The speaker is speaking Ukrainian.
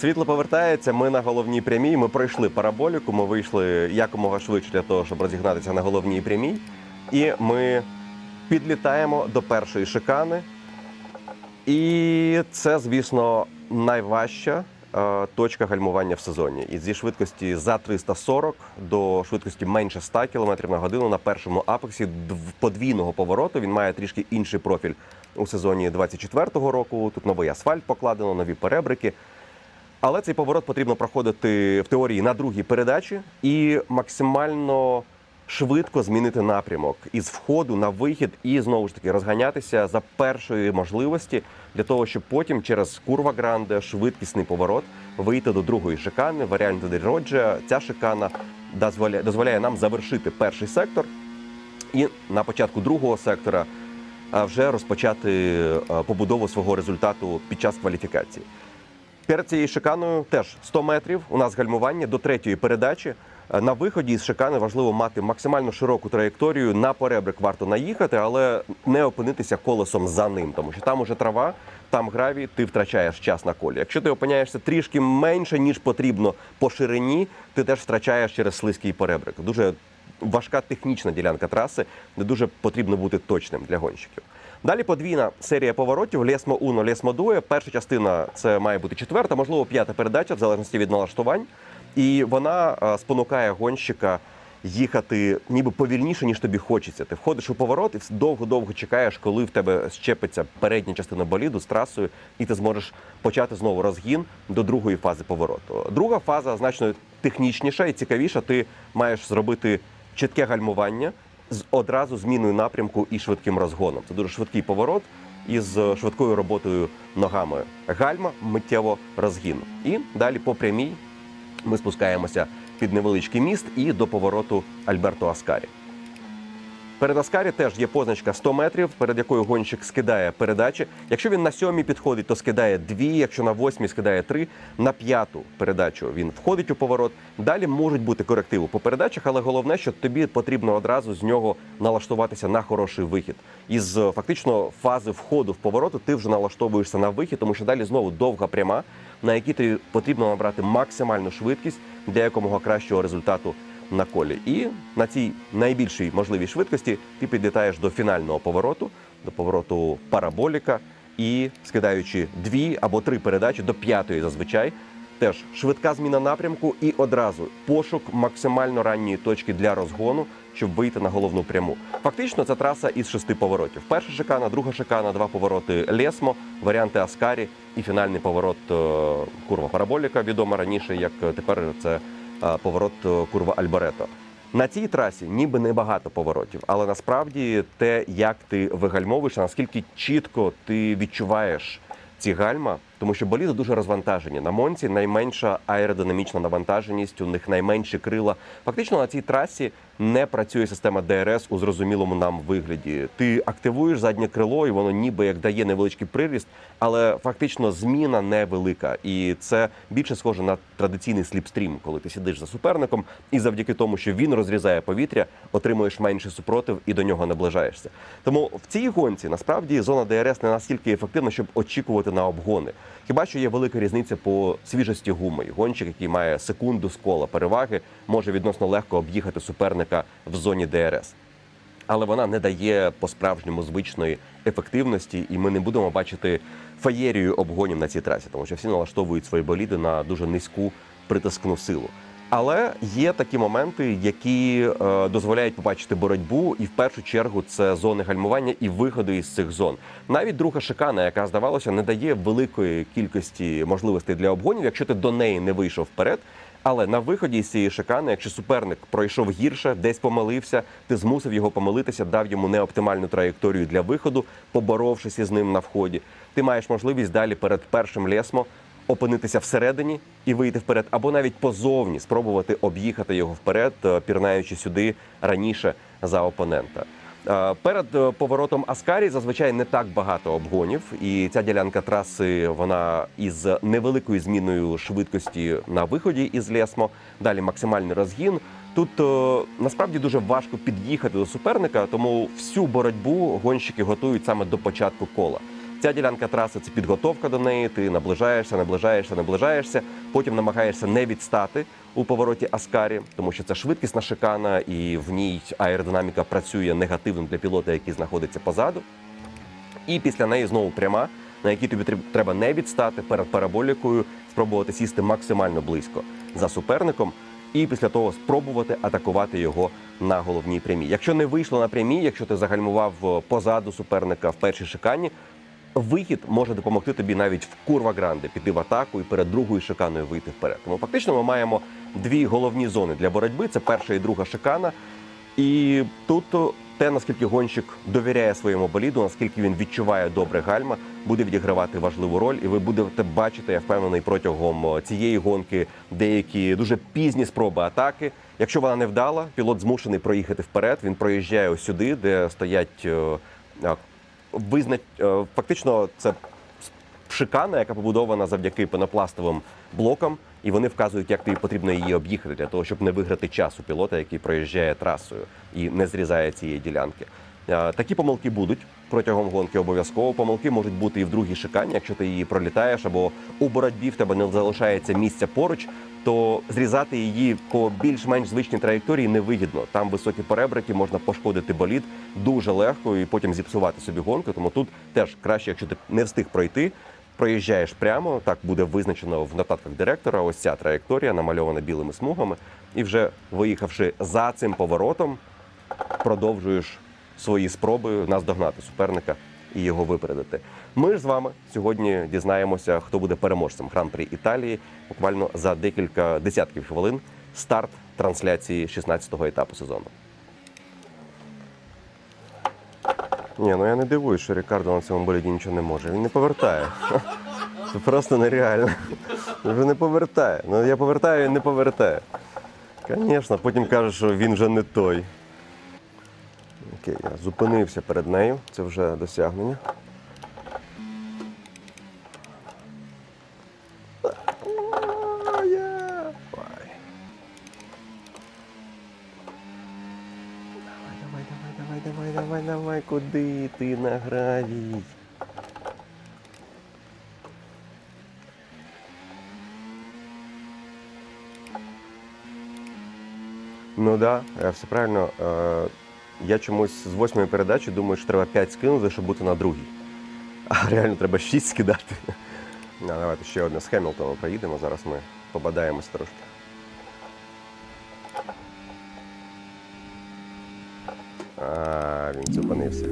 Світло повертається. Ми на головній прямій. Ми пройшли параболіку. Ми вийшли якомога швидше для того, щоб розігнатися на головній прямій. І ми підлітаємо до першої шикани. І це, звісно, найважча е, точка гальмування в сезоні. І зі швидкості за 340 до швидкості менше 100 км на годину на першому апексі дв- подвійного повороту. Він має трішки інший профіль у сезоні 24-го року. Тут новий асфальт покладено, нові перебрики. Але цей поворот потрібно проходити в теорії на другій передачі і максимально швидко змінити напрямок із входу на вихід, і знову ж таки розганятися за першої можливості для того, щоб потім через курва гранде швидкісний поворот вийти до другої шикани. Варіант Роджа. Ця шикана дозволяє, дозволяє нам завершити перший сектор і на початку другого сектора вже розпочати е, побудову свого результату під час кваліфікації. Перед цією шиканою теж 100 метрів. У нас гальмування до третьої передачі. Е, На виході із шикани важливо мати максимально широку траєкторію. На перебрик варто наїхати, але не опинитися колесом за ним, тому що там уже трава, там гравій, ти втрачаєш час на колі. Якщо ти опиняєшся трішки менше ніж потрібно по ширині, ти теж втрачаєш через слизький перебрик. Дуже важка технічна ділянка траси, де дуже потрібно бути точним для гонщиків. Далі подвійна серія поворотів Лесмо Уно, Лесмо Дуе. Перша частина це має бути четверта, можливо, п'ята передача, в залежності від налаштувань. І вона спонукає гонщика їхати ніби повільніше, ніж тобі хочеться. Ти входиш у поворот і довго-довго чекаєш, коли в тебе щепиться передня частина боліду з трасою, і ти зможеш почати знову розгін до другої фази повороту. Друга фаза значно технічніша і цікавіша. Ти маєш зробити чітке гальмування з одразу зміною напрямку і швидким розгоном. Це дуже швидкий поворот із швидкою роботою ногами. Гальма, миттєво розгін. І далі по прямій ми спускаємося під невеличкий міст і до повороту Альберто Аскарі. Перед Аскарі теж є позначка 100 метрів, перед якою гонщик скидає передачі. Якщо він на сьомій підходить, то скидає дві. Якщо на восьмій скидає три. На п'яту передачу він входить у поворот. Далі можуть бути корективи по передачах, але головне, що тобі потрібно одразу з нього налаштуватися на хороший вихід. Із е, фактично фази входу в повороту ти вже налаштовуєшся на вихід, тому що далі знову довга пряма, на якій тобі потрібно набрати максимальну швидкість для якомога кращого результату на колі. І на цій найбільшій можливій швидкості ти підлітаєш до фінального повороту, до повороту параболіка, і скидаючи дві або три передачі до п'ятої зазвичай. Теж швидка зміна напрямку і одразу пошук максимально ранньої точки для розгону, щоб вийти на головну пряму. Фактично, це траса із шести поворотів. Перша шикана, друга шикана, два повороти Лесмо, варіанти Аскарі і фінальний поворот е, курва Параболіка, відома раніше, як е, тепер це поворот е, курва Альбарето. На цій трасі ніби небагато поворотів, але насправді те, як ти вигальмовуєш, наскільки чітко ти відчуваєш ці гальма, тому що боліди дуже розвантажені. На Монці найменша аеродинамічна навантаженість, у них найменші крила. Фактично на цій трасі не працює система ДРС у зрозумілому нам вигляді. Ти активуєш заднє крило, і воно ніби як дає невеличкий приріст, але фактично зміна невелика. І це більше схоже на традиційний сліпстрім, коли ти сидиш за суперником, і завдяки тому, що він розрізає повітря, отримуєш менший супротив і до нього наближаєшся. Тому в цій гонці насправді зона ДРС не настільки ефективна, щоб очікувати на обгони. Хіба що є велика різниця по свіжості гуми. Гонщик, який має секунду з кола переваги, може відносно легко об'їхати суперника в зоні ДРС. Але вона не дає по-справжньому звичної ефективності, і ми не будемо бачити феєрію обгонів на цій трасі, тому що всі налаштовують свої боліди на дуже низьку притискну силу. Але є такі моменти, які е, дозволяють побачити боротьбу, і в першу чергу це зони гальмування і виходи із цих зон. Навіть друга шикана, яка здавалося, не дає великої кількості можливостей для обгонів, якщо ти до неї не вийшов вперед. Але на виході з цієї шикани, якщо суперник пройшов гірше, десь помилився, ти змусив його помилитися, дав йому неоптимальну траєкторію для виходу, поборовшись із ним на вході. Ти маєш можливість далі перед першим лесмо опинитися всередині і вийти вперед, або навіть позовні спробувати об'їхати його вперед, е, пірнаючи сюди раніше за опонента. Е, Перед е, поворотом Аскарі зазвичай не так багато обгонів, і ця ділянка траси вона із невеликою зміною швидкості на виході із Лесмо. Далі максимальний розгін. Тут насправді дуже важко під'їхати до суперника, тому всю боротьбу гонщики готують саме до початку кола. Ця ділянка траси це підготовка до неї. Ти наближаєшся, наближаєшся, наближаєшся. Потім намагаєшся не відстати у повороті Аскарі, тому що це швидкісна шикана, і в ній аеродинаміка працює негативним для пілота, який знаходиться позаду. І після неї знову пряма, на якій тобі треба не відстати перед параболікою, спробувати сісти максимально близько за суперником, і після того спробувати атакувати його на головній прямій. Якщо не вийшло на прямій, якщо ти загальмував е, позаду суперника в першій шикані, вихід може допомогти тобі навіть в курва гранде піти в атаку і перед другою шиканою вийти вперед. Тому фактично ми маємо дві головні зони для боротьби: це перша і друга шикана. І тут те, наскільки гонщик довіряє своєму боліду, наскільки він відчуває добре гальма, буде відігравати важливу роль, і ви будете бачити, я впевнений, протягом цієї гонки деякі дуже пізні спроби атаки. Якщо вона не вдала, пілот змушений проїхати вперед. Він проїжджає ось сюди, де стоять е, а, визна... е, фактично це шикана, яка побудована завдяки пенопластовим блокам, і вони вказують, як тобі потрібно її об'їхати для того, щоб не виграти час у пілота, який проїжджає трасою і не зрізає цієї ділянки. Е, Такі помилки будуть протягом гонки обов'язково. Помилки можуть бути і в другій шикані, якщо ти її пролітаєш, або у боротьбі в тебе не залишається місця поруч, то зрізати її по більш-менш звичній траєкторії невигідно. Там високі перебрики, можна пошкодити болід дуже легко і потім зіпсувати собі гонку. Тому тут теж краще, якщо ти не встиг пройти, проїжджаєш прямо, так буде визначено в нотатках директора. Ось ця траєкторія намальована білими смугами, і вже виїхавши за цим поворотом, продовжуєш свої спроби наздогнати суперника і його випередити. Ми ж з вами сьогодні дізнаємося, хто буде переможцем Гран-при Італії. Буквально за декілька десятків хвилин старт трансляції 16-го етапу сезону. Ні, ну я не дивуюсь, що Рікардо на цьому боліді нічого не може. Він не повертає. Це просто нереально. Він вже не повертає. Ну я повертаю, він не повертає. Звісно, потім каже, що він вже не той. Окей, я зупинився перед нею. Це вже досягнення. Куди ти на гравій? Ну да, все правильно. Я чомусь з восьмої передачі думаю, що треба 5 скинути, щоб бути на другій. А реально треба 6 скидати. А, давайте ще одне з Хемілтона поїдемо. Зараз ми побадаємось трошки. А, він зупинився.